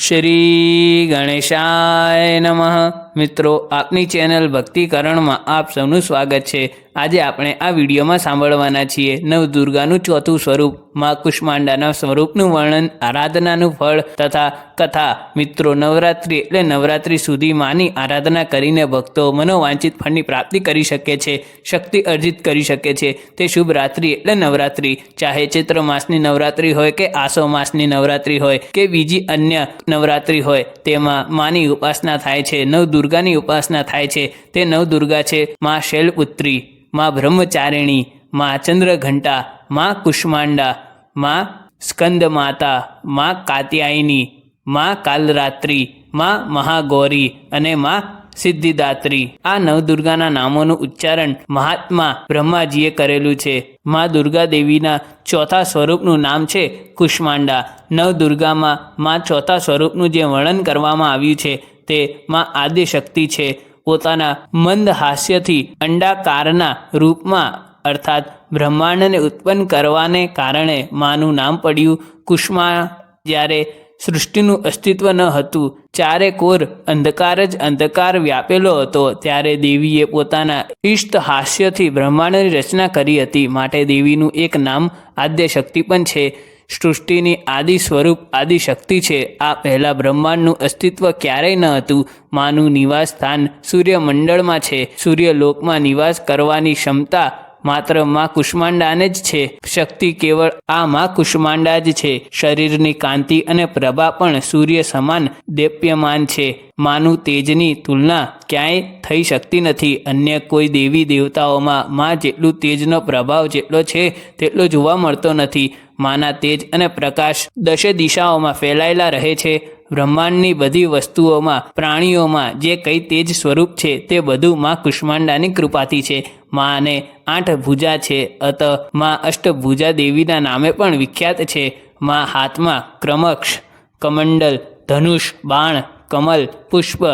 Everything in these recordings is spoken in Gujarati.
શ્રી ગણેશાય નમઃ મિત્રો, આપની ચેનલ ભક્તિકરણમાં આપ સૌનું સ્વાગત છે. આજે આપણે આ વિડીયોમાં સાંભળવાના છીએ નવદુર્ગાનું ચોથું સ્વરૂપ, માં કુષ્માંડાના સ્વરૂપનું વર્ણન, આરાધનાનું ફળ તથા કથા. મિત્રો, નવરાત્રિ એટલે નવરાત્રિ સુધી માની આરાધના કરીને ભક્તો મનોવાંછિત ફળની પ્રાપ્તિ કરી શકે છે, શક્તિ અર્જિત કરી શકે છે. તે શુભ રાત્રિ એટલે નવરાત્રિ. ચાહે ચૈત્ર માસની નવરાત્રિ હોય કે આસો માસની નવરાત્રિ હોય કે બીજી અન્ય નવરાત્રિ હોય, તેમાં માની ઉપાસના થાય છે. નવદુર્ગાની ઉપાસના થાય છે. તે નવદુર્ગા છે. મા શૈલપુત્રી, માં બ્રહ્મચારિણી, મા ચંદ્રઘંટા, મા કુષ્માંડા, મા સ્કંદ માતા મા કાત્યાયની, મા કાલરાત્રિ, માં મહાગૌરી અને મા સિદ્ધિદાત્રી. આ નવદુર્ગાના નામોનું ઉચ્ચારણ મહાત્મા બ્રહ્માજીએ કરેલું છે. મા દુર્ગા દેવીના ચોથા સ્વરૂપનું નામ છે કુષ્માંડા. નવદુર્ગામાં મા ચોથા સ્વરૂપનું જે વર્ણન કરવામાં આવ્યું છે તે માં આદિશક્તિ છે. પોતાના મંદ હાસ્યથી અંડાકારના રૂપમાં, અર્થાત બ્રહ્માંડને ઉત્પન્ન કરવાને કારણે માનું નામ પડ્યું. કુષ્મા જ્યારે સૃષ્ટિનું અસ્તિત્વ ન હતું, ચારે કોર અંધકાર જ અંધકાર વ્યાપેલો હતો, ત્યારે દેવીએ પોતાના ઇષ્ટ હાસ્યથી બ્રહ્માંડની રચના કરી હતી. માટે દેવીનું એક નામ આદ્ય શક્તિ પણ છે. સૃષ્ટિની આદિ સ્વરૂપ, આદિ શક્તિ છે. આ પહેલાં બ્રહ્માંડનું અસ્તિત્વ ક્યારેય ન હતું. માનું નિવાસ સ્થાન સૂર્યમંડળમાં છે. સૂર્યલોકમાં નિવાસ કરવાની ક્ષમતા માત્રમાં કુષ્માંડાને જ છે. શક્તિ કેવળ આ માં કુષ્માંડા જ છે. શરીરની કાંતિ અને પ્રભા પણ સૂર્ય સમાન દેપ્યમાન છે. માનું તેજની તુલના ક્યાંય થઈ શકતી નથી. અન્ય કોઈ દેવી દેવતાઓમાં માં જેટલું તેજનો પ્રભાવ જેટલો છે, તેટલો જોવા મળતો નથી. માના તેજ અને પ્રકાશ દશે દિશાઓમાં ફેલાયેલા રહે છે. બ્રહ્માંડની બધી વસ્તુઓમાં, પ્રાણીઓમાં જે કંઈ તેજ સ્વરૂપ છે તે બધું માં કુષ્માંડાની કૃપાથી છે. માને આઠ ભુજા છે, અતમાં અષ્ટભુજા દેવીના નામે પણ વિખ્યાત છે. માં હાથમાં ક્રમક્ષ, કમંડલ, ધનુષ, બાણ, કમલ, પુષ્પ,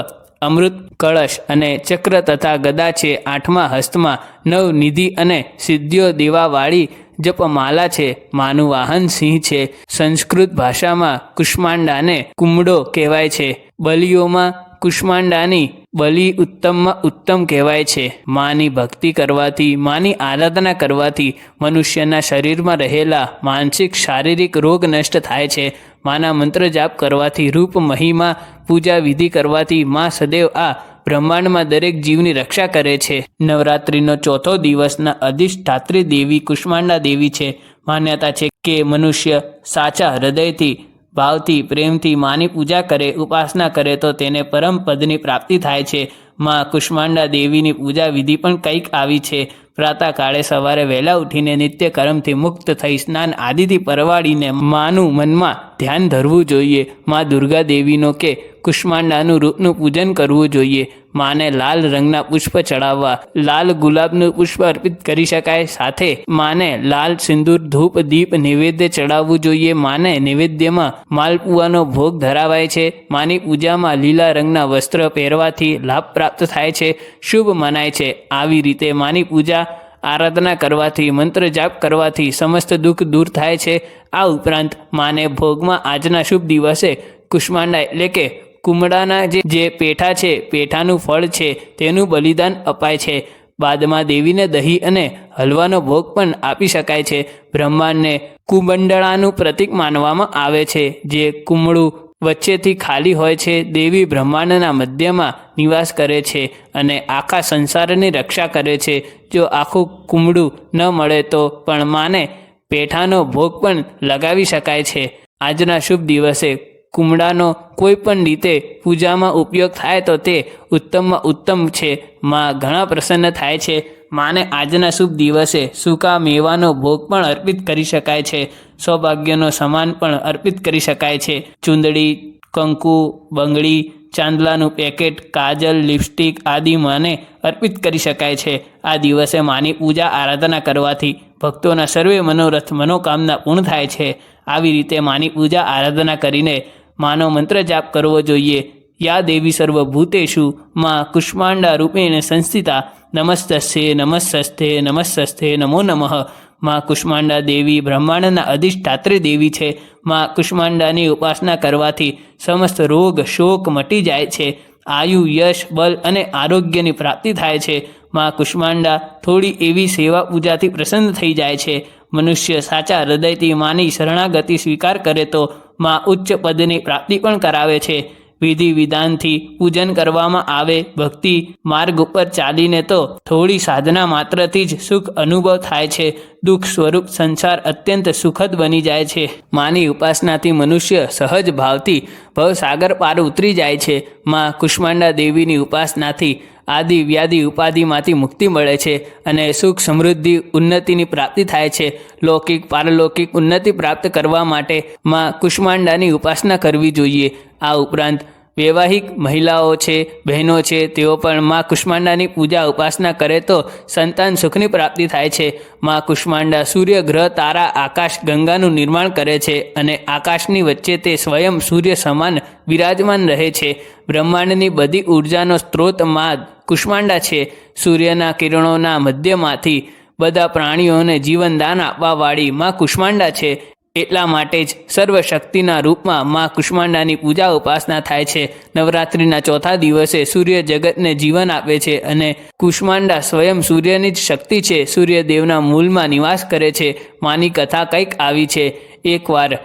અમૃત, કળશ અને ચક્ર તથા ગદા છે. આઠમા હસ્તમાં નવ નિધિ અને સિદ્ધિઓ દેવાવાળી જપમાલા છે, માનું વાહન સિંહ છે. સંસ્કૃત ભાષામાં કુષ્માંડાને કુમડો કહેવાય છે. બલિઓમાં કુષ્માંડાની બલિ ઉત્તમમાં ઉત્તમ કહેવાય છે. માની ભક્તિ કરવાથી, માની આરાધના કરવાથી મનુષ્યના શરીરમાં રહેલા માનસિક શારીરિક રોગ નષ્ટ થાય છે. માના મંત્ર જાપ કરવાથી, રૂપ મહિમા, પૂજા વિધિ કરવાથી મા સદૈવ આ બ્રહ્માંડમાં દરેક જીવની રક્ષા કરે છે. નવરાત્રિનો ચોથો દિવસના અધિષ્ઠાત્રી દેવી કુષ્માંડા દેવી છે. માન્યતા છે કે મનુષ્ય સાચા હૃદયથી, ભાવથી, પ્રેમથી માની પૂજા કરે, ઉપાસના કરે તો તેને પરમ પદની પ્રાપ્તિ થાય છે. માં કુષ્માંડા દેવીની પૂજા વિધિ પણ કંઈક આવી છે. પ્રાતઃકાળે સવારે વહેલા ઉઠીને નિત્ય કર્મથી મુક્ત થઈ સ્નાન આદિથી પરવાડીને માનું મનમાં ધ્યાન ધરવું જોઈએ. માં દુર્ગા દેવીનો કે કુષ્માંડાનું રૂપનું પૂજન કરવું જોઈએ. માને લાલ રંગના પુષ્પ ચડાવવા, લાલ ગુલાબનું પુષ્પ અર્પિત કરી શકાય. સાથે માને લાલ સિંદૂર, ધૂપ, દીપ, નૈવેદ્ય ચડાવવું જોઈએ. માને નૈવેદ્યમાં માલપુઆનો ભોગ ધરાવાય છે. માની પૂજામાં લીલા રંગના વસ્ત્ર પહેરવાથી લાભ પ્રાપ્ત થાય છે. શુભ મનાય છે. આવી રીતે માની પૂજા આરાધના કરવાથી, મંત્ર જાપ કરવાથી સમસ્ત દુઃખ દૂર થાય છે. આ ઉપરાંત માને ભોગમાં આજના શુભ દિવસે કુષ્માંડા એટલે કે કુમડાના જે પેઠા છે, પેઠાનું ફળ છે, તેનું બલિદાન અપાય છે. બાદમાં દેવીને દહીં અને હલવાનો ભોગ પણ આપી શકાય છે. બ્રહ્માંડને કુમંડળાનું પ્રતીક માનવામાં આવે છે, જે કુમળું વચ્ચેથી ખાલી હોય છે, દેવી બ્રહ્માંડના મધ્યમાં નિવાસ કરે છે અને આખા સંસારની રક્ષા કરે છે. જો આખું કુમડું ન મળે તો પણ માને પેઠાનો ભોગ પણ લગાવી શકાય છે. આજના શુભ દિવસે કુમડાનો કોઈ પણ રીતે પૂજામાં ઉપયોગ થાય તો તે ઉત્તમમાં ઉત્તમ છે. માં ઘણા પ્રસન્ન થાય છે. માને આજના શુભ દિવસે સૂકા મેવાનો ભોગ પણ અર્પિત કરી શકાય છે. સૌભાગ્યનો સમાન પણ અર્પિત કરી શકાય છે. ચૂંદડી, કંકુ, બંગડી, ચાંદલાનું પેકેટ, કાજલ, લિપસ્ટિક આદિ માને અર્પિત કરી શકાય છે. આ દિવસે માની પૂજા આરાધના કરવાથી ભક્તોના સર્વે મનોરથ મનોકામના પૂર્ણ થાય છે. આવી રીતે માની પૂજા આરાધના કરીને માનો મંત્ર જાપ કરવો જોઈએ. યા દેવી સર્વભૂતેશુ માં કુષ્માંડા રૂપેણ સંસ્થિતા નમસ્તસ્થે નમસ્તસ્થે નમસ્તસ્થે નમો નમઃ માં કુષ્માંડા દેવી બ્રહ્માંડના અધિષ્ઠાત્રી દેવી છે માં કુષ્માંડાની ઉપાસના કરવાથી સમસ્ત રોગ, શોક મટી જાય છે। આયુ, યશ, બલ અને આરોગ્યની પ્રાપ્તિ થાય છે। માં કુષ્માંડા થોડી એવી સેવા પૂજાથી પ્રસન્ન થઈ જાય છે। મનુષ્ય સાચા હૃદયથી માની શરણાગતિ સ્વીકાર કરે તો માં ઉચ્ચ પદની પ્રાપ્તિ પણ કરાવે છે। વિધિ વિધાનથી પૂજન કરવામાં આવે, ભક્તિ માર્ગ ઉપર ચાલીને તો થોડી સાધના માત્રથી જ સુખ અનુભવ થાય છે. દુઃખ સ્વરૂપ સંસાર અત્યંત સુખદ બની જાય છે. માની ઉપાસનાથી મનુષ્ય સહજ ભાવથી ભવસાગર પાર ઉતરી જાય છે. માં કુષ્માંડા દેવીની ઉપાસનાથી આદિ વ્યાધિ ઉપાધિમાંથી મુક્તિ મળે છે અને સુખ સમૃદ્ધિ ઉન્નતિની પ્રાપ્તિ થાય છે. લૌકિક પારલૌકિક ઉન્નતિ પ્રાપ્ત કરવા માટે માં કુષ્માંડાની ઉપાસના કરવી જોઈએ. આ ઉપરાંત વૈવાહિક મહિલાઓ છે, બહેનો છે, તેઓ પણ માં કુષ્માંડાની પૂજા ઉપાસના કરે તો સંતાન સુખની પ્રાપ્તિ થાય છે. માં કુષ્માંડા સૂર્ય, ગ્રહ, તારા, આકાશ, ગંગાનું નિર્માણ કરે છે અને આકાશની વચ્ચે તે સ્વયં સૂર્ય સમાન વિરાજમાન રહે છે. બ્રહ્માંડની બધી ઉર્જાનો સ્ત્રોત મા કુષ્માંડા છે. સૂર્યના કિરણોના મધ્યમાંથી બધા પ્રાણીઓને જીવનદાન આપવાવાળી માં કુષ્માંડા છે. એટલા માટે જ સર્વશક્તિના રૂપમાં માં કુષ્માંડાની પૂજા ઉપાસના થાય છે. નવરાત્રિના ચોથા દિવસે સૂર્ય જગતને જીવન આપે છે અને કુષ્માંડા સ્વયં સૂર્યની જ શક્તિ છે. સૂર્યદેવના મૂળમાં નિવાસ કરે છે. માની કથા કંઈક આવી છે. એકવાર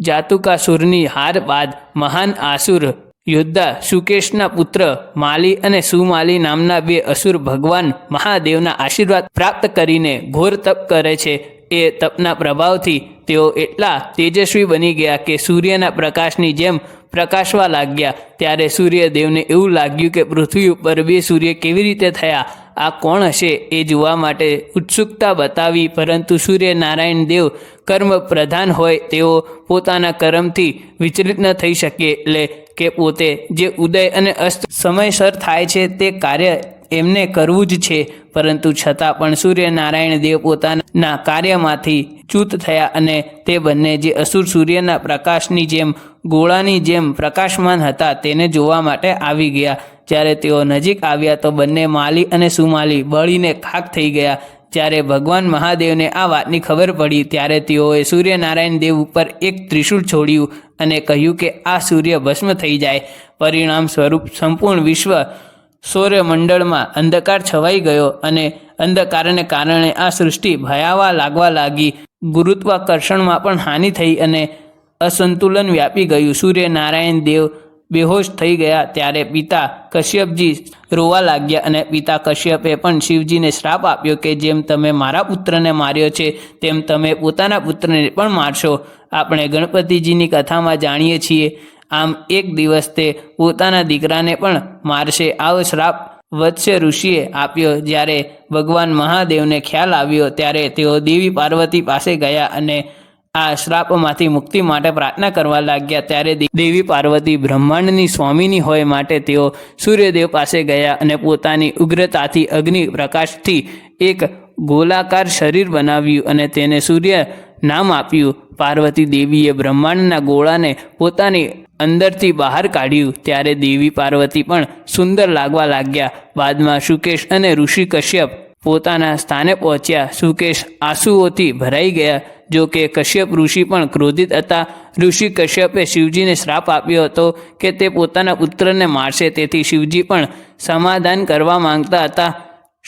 જાતુકાસુરની હાર બાદ મહાન આસુર યોદ્ધા સુકેશના પુત્ર માલી અને સુમાલી નામના બે અસુર ભગવાન મહાદેવના આશીર્વાદ પ્રાપ્ત કરીને ઘોર તપ કરે છે. એ તપના પ્રભાવથી તેઓ એટલા તેજસ્વી બની ગયા કે સૂર્યના પ્રકાશની જેમ પ્રકાશવા લાગ્યા. ત્યારે સૂર્યદેવને એવું લાગ્યું કે પૃથ્વી ઉપર બે સૂર્ય કેવી રીતે થયા? આ કોણ હશે એ જોવા માટે ઉત્સુકતા બતાવી, પરંતુ સૂર્યનારાયણ દેવ કર્મ પ્રધાન હોય, તેઓ પોતાના કર્મથી વિચલિત ન થઈ શકે, એટલે કે પોતે જે ઉદય અને અસ્ત સમયસર થાય છે તે કાર્ય એમને કરવું જ છે, પરંતુ છતાં પણ સૂર્યનારાયણ દેવ પોતાના કાર્યમાંથી ચ્યુત થયા અને તે બંને જે અસુર સૂર્યના પ્રકાશની જેમ, ગોળાની જેમ પ્રકાશમાન હતા, તેને જોવા માટે આવી ગયા. જ્યારે તેઓ નજીક આવ્યા તો બંને માલી અને સુમાલી બળીને ખાક થઈ ગયા. જ્યારે ભગવાન મહાદેવને આ વાતની ખબર પડી, ત્યારે તેઓએ સૂર્યનારાયણ દેવ ઉપર એક ત્રિશૂળ છોડ્યું અને કહ્યું કે આ સૂર્ય ભસ્મ થઈ જાય. પરિણામ સ્વરૂપ સંપૂર્ણ વિશ્વ સૌરમંડળમાં અંધકાર છવાઈ ગયો અને અંધકારને કારણે આ સૃષ્ટિ ભયાવા લાગવા લાગી. ગુરુત્વાકર્ષણમાં પણ હાનિ થઈ અને અસંતુલન વ્યાપી ગયું. સૂર્યનારાયણ દેવ બેહોશ થઈ ગયા ત્યારે પિતા કશ્યપજી રોવા લાગ્યા અને પિતા કશ્યપે પણ શિવજીને શ્રાપ આપ્યો કે જેમ તમે મારા પુત્રને માર્યો છે, તેમ તમે પોતાના પુત્રને પણ મારશો. આપણે ગણપતિજીની કથામાં જાણીએ છીએ આમ એક દિવસ તે પોતાના દીકરાને પણ મારશે. આવો શ્રાપ વત્સ્ય ઋષિએ આપ્યો. જ્યારે ભગવાન મહાદેવને ખ્યાલ આવ્યો, ત્યારે તેઓ દેવી પાર્વતી પાસે ગયા અને આ શ્રાપમાંથી મુક્તિ માટે પ્રાર્થના કરવા લાગ્યા. ત્યારે દેવી પાર્વતી બ્રહ્માંડની સ્વામીની હોય માટે તેઓ સૂર્યદેવ પાસે ગયા અને પોતાની ઉગ્રતાથી અગ્નિ પ્રકાશથી એક ગોલાકાર શરીર બનાવ્યું અને તેને સૂર્ય નામ આપ્યું. પાર્વતી દેવીએ બ્રહ્માંડના ગોળાને પોતાની અંદરથી બહાર કાઢ્યું. ત્યારે દેવી પાર્વતી પણ સુંદર લાગવા લાગ્યા. બાદમાં સુકેશ અને ઋષિ કશ્યપ પોતાના સ્થાને પહોંચ્યા. સુકેશ આંસુઓથી ભરાઈ ગયા. જો કે કશ્યપ ઋષિ પણ ક્રોધિત હતા. ઋષિ કશ્યપે શિવજીને શ્રાપ આપ્યો હતો કે તે પોતાના પુત્રને મારશે. તેથી શિવજી પણ સમાધાન કરવા માંગતા હતા.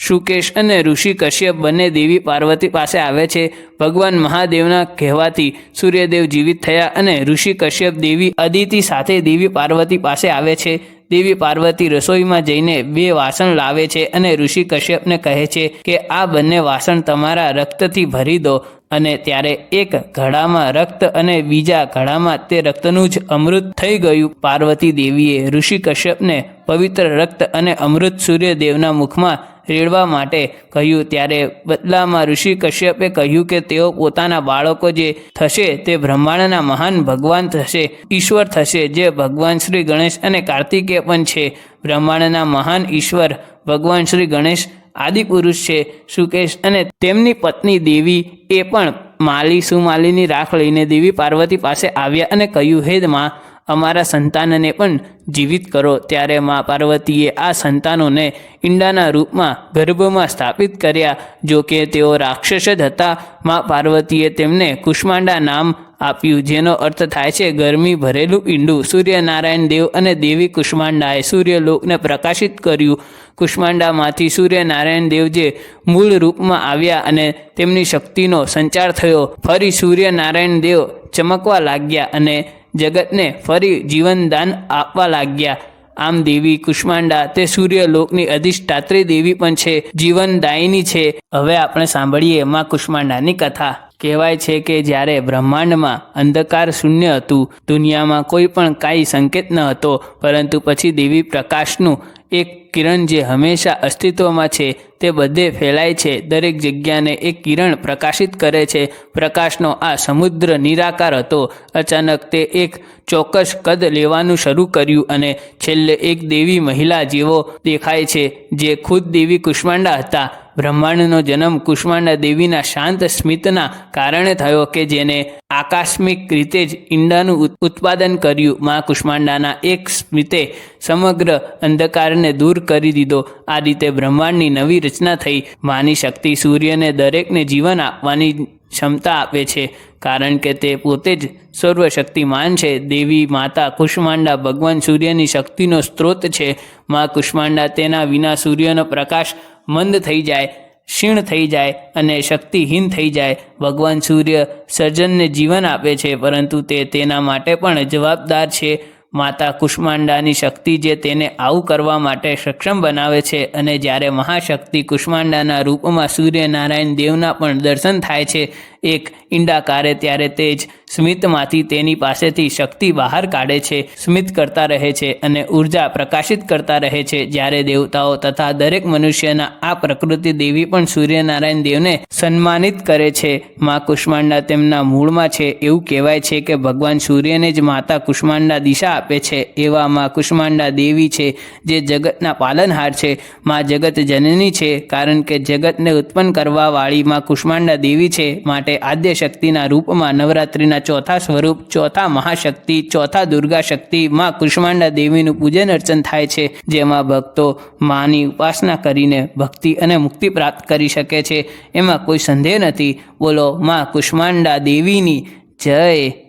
શુકેશ અને ઋષિ કશ્યપ બંને દેવી પાર્વતી પાસે આવે છે. ભગવાન મહાદેવના કહેવાથી સૂર્યદેવ જીવિત થયા અને ઋષિ કશ્યપ દેવી અદિતિ સાથે દેવી પાર્વતી પાસે આવે છે. દેવી પાર્વતી રસોઈમાં જઈને બે વાસણ લાવે છે અને ઋષિ કશ્યપને કહે છે કે, આ બંને વાસણ તમારા રક્તથી ભરી દો અને ત્યારે એક ઘડામાં રક્ત અને બીજા ઘડામાં તે રક્તનું જ અમૃત થઈ ગયું. પાર્વતી દેવીએ ઋષિ કશ્યપને પવિત્ર રક્ત અને અમૃત સૂર્યદેવના મુખમાં રેડવા માટે કહ્યું. ત્યારે બદલામાં ઋષિ કશ્યપે કહ્યું કે તેઓ પોતાના બાળકો જે થશે તે બ્રહ્માંડના મહાન ભગવાન થશે, ઈશ્વર થશે, જે ભગવાન શ્રી ગણેશ અને કાર્તિકેય પણ છે. બ્રહ્માંડના મહાન ઈશ્વર ભગવાન શ્રી ગણેશ આદિ પુરુષ છે. સુકેશ અને તેમની પત્ની દેવી એ પણ માલી સુમાલીની રાખ લઈને દેવી પાર્વતી પાસે આવ્યા અને કહ્યું, હે માં અમારા સંતાનને પણ જીવિત કરો. ત્યારે મા પાર્વતીએ આ સંતાનોને ઈંડાના રૂપમાં, ગર્ભમાં સ્થાપિત કર્યા. જો કે તેઓ રાક્ષસ જ હતા. મા પાર્વતીએ તેમને કુષ્માંડા નામ આપ્યું, જેનો અર્થ થાય છે ગરમી ભરેલું ઈંડું. સૂર્યનારાયણ દેવ અને દેવી કુષ્માંડાએ સૂર્યલોકને પ્રકાશિત કર્યું. કુષ્માંડામાંથી સૂર્યનારાયણ દેવ જે મૂળ રૂપમાં આવ્યા અને તેમની શક્તિનો સંચાર થયો, ફરી સૂર્યનારાયણ દેવ ચમકવા લાગ્યા અને જગતને ફરી જીવનદાન આપવા લાગ્યા. આમ દેવી કુષ્માંડા તે સૂર્યલોકની અધિષ્ઠાત્રી દેવી પણ છે, જીવનદાયિની છે. હવે આપણે સાંભળીએ માં કુષ્માંડાની કથા. કહેવાય છે કે જ્યારે બ્રહ્માંડમાં અંધકાર શૂન્ય હતું, દુનિયામાં કોઈ પણ કાંઈ સંકેત ન હતો, પરંતુ પછી દેવી પ્રકાશનું એક કિરણ જે હંમેશા અસ્તિત્વમાં છે તે બધે ફેલાય છે. દરેક જગ્યાને એક કિરણ પ્રકાશિત કરે છે. પ્રકાશનો આ સમુદ્ર નિરાકાર હતો. અચાનક તે એક ચોક્કસ કદ લેવાનું શરૂ કર્યું અને છેલ્લે એક દેવી મહિલા જેવો દેખાય છે, જે ખુદ દેવી કુષ્માંડા હતા. બ્રહ્માંડનો જન્મ કુષ્માંડા દેવીના શાંત સ્મિતના કારણે થયો કે જેને આકસ્મિક રીતે જ ઈંડાનું ઉત્પાદન કર્યું. માં કુષ્માંડાના એક સ્મિતે સમગ્ર અંધકારને દૂર કરી દીધો. આ રીતે બ્રહ્માંડની નવી રચના થઈ. માની શક્તિ સૂર્યને દરેકને જીવન આપવાની ક્ષમતા આપે છે, કારણ કે તે પોતે જ સર્વશક્તિમાન છે. દેવી માતા કુષ્માંડા ભગવાન સૂર્યની શક્તિનો સ્ત્રોત છે. માં કુષ્માંડા તેના વિના સૂર્યનો પ્રકાશ મંદ થઈ જાય, ક્ષીણ થઈ જાય અને શક્તિહીન થઈ જાય. ભગવાન સૂર્ય સર્જનને જીવન આપે છે, પરંતુ તે તેના માટે પણ જવાબદાર છે. માતા કુષ્માંડાની શક્તિ જે તેને આવું કરવા માટે સક્ષમ બનાવે છે અને જ્યારે મહાશક્તિ કુષ્માંડાના રૂપમાં સૂર્યનારાયણ દેવના પણ દર્શન થાય છે એક ઈંડાકારે ત્યારે તે જ સ્મિતમાંથી તેની પાસેથી શક્તિ બહાર કાઢે છે, સ્મિત કરતા રહે છે અને ઊર્જા પ્રકાશિત કરતા રહે છે. જ્યારે દેવતાઓ તથા દરેક મનુષ્યના આ પ્રકૃતિ દેવી પણ સૂર્યનારાયણ દેવને સન્માનિત કરે છે. માં કુષ્માંડા તેમના મૂળમાં છે. એવું કહેવાય છે કે ભગવાન સૂર્યને જ માતા કુષ્માંડા દિશા આપે છે. એવા માં કુષ્માંડા દેવી છે, જે જગતના પાલનહાર છે. માં જગત જનની છે, કારણ કે જગતને ઉત્પન્ન કરવા વાળી માં કુષ્માંડા દેવી છે. માટે આદ્ય શક્તિના રૂપમાં નવરાત્રિના ચોથા સ્વરૂપ, ચોથા મહાશક્તિ, ચોથા દુર્ગા શક્તિ માં કુષ્માંડા દેવીનું પૂજન અર્ચન થાય છે, જેમાં ભક્તો માની ઉપાસના કરીને ભક્તિ અને મુક્તિ પ્રાપ્ત કરી શકે છે. એમાં કોઈ સંદેહ નથી. બોલો, માં કુષ્માંડા દેવીની જય.